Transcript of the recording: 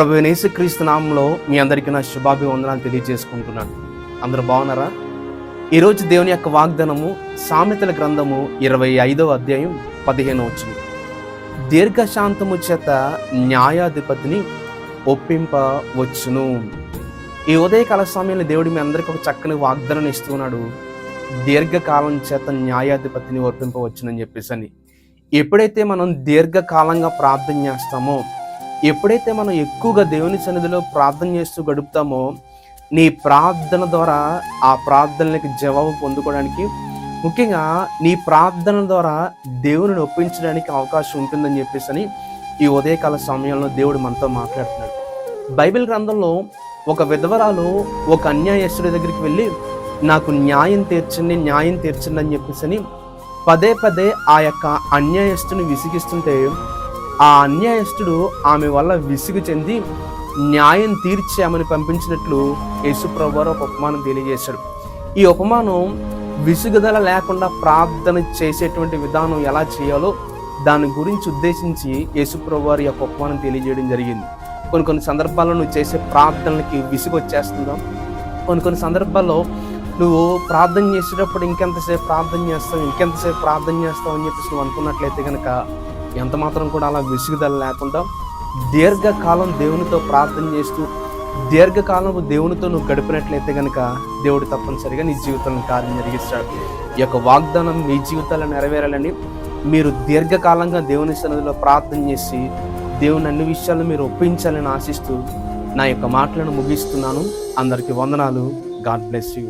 ప్రభు యేసుక్రీస్తు నామంలో మీ అందరికీ నా శుభాభివందనాలు తెలియజేసుకుంటున్నాను. అందరూ బాగున్నారా? ఈరోజు దేవుని యొక్క వాగ్దానము సామెతల గ్రంథము ఇరవై ఐదవ అధ్యాయం పదిహేను వచ్చింది దీర్ఘశాంతము చేత న్యాయాధిపతిని ఒప్పింపవచ్చును. ఈ ఉదయకాల సమయంలో దేవుడు మీ అందరికీ ఒక చక్కని వాగ్దానం ఇస్తున్నాడు. దీర్ఘకాలం చేత న్యాయాధిపతిని ఒప్పింపవచ్చునని చెప్పేసి అని ఎప్పుడైతే మనం దీర్ఘకాలంగా ప్రార్థన చేస్తామో ఎప్పుడైతే మనం ఎక్కువగా దేవుని సన్నిధిలో ప్రార్థన చేస్తూ గడుపుతామో నీ ప్రార్థన ద్వారా ఆ ప్రార్థనలకి జవాబు పొందుకోవడానికి ముఖ్యంగా నీ ప్రార్థన ద్వారా దేవుని ఒప్పించడానికి అవకాశం ఉంటుందని చెప్పేసి అని ఈ ఉదయకాల సమయంలో దేవుడు మనతో మాట్లాడుతున్నాడు. బైబిల్ గ్రంథంలో ఒక విధవరాలు ఒక అన్యాయస్తుడి దగ్గరికి వెళ్ళి నాకు న్యాయం తీర్చండి న్యాయం తీర్చండి అని చెప్పేసి అని పదే పదే ఆ యొక్క అన్యాయస్తుని విసిగిస్తుంటే ఆ అన్యాయస్తుడు ఆమె వల్ల విసుగు చెంది న్యాయం తీర్చామని పంపించినట్లు యేసుప్రభు వారు ఒక ఉపమానం తెలియజేశాడు. ఈ ఉపమానం విసుగుదల లేకుండా ప్రార్థన చేసేటువంటి విధానం ఎలా చేయాలో దాని గురించి ఉద్దేశించి యేసుప్రభు వారి యొక్క ఉపమానం తెలియజేయడం జరిగింది. కొన్ని కొన్ని సందర్భాల్లో నువ్వు చేసే ప్రార్థనలకి విసుగు వచ్చేస్తుందా? కొన్ని కొన్ని సందర్భాల్లో నువ్వు ప్రార్థన చేసేటప్పుడు ఇంకెంతసేపు ప్రార్థన చేస్తావు ఇంకెంతసేపు ప్రార్థన చేస్తావు అని చెప్పేసి నువ్వు అనుకున్నట్లయితే కనుక ఎంత మాత్రం కూడా అలా విసుగుదల లేకుండా దీర్ఘకాలం దేవునితో ప్రార్థన చేస్తూ దీర్ఘకాలం దేవునితో నువ్వు గడిపినట్లయితే కనుక దేవుడు తప్పనిసరిగా నీ జీవితంలో కార్యం జరిగిస్తాడు. ఈ యొక్క వాగ్దానం మీ జీవితాల్లో నెరవేరాలని మీరు దీర్ఘకాలంగా దేవుని సన్నిధిలో ప్రార్థన చేసి దేవుని అన్ని విషయాలు మీరు ఒప్పించాలని ఆశిస్తూ నా యొక్క మాటలను ముగిస్తున్నాను. అందరికీ వందనాలు. God bless you.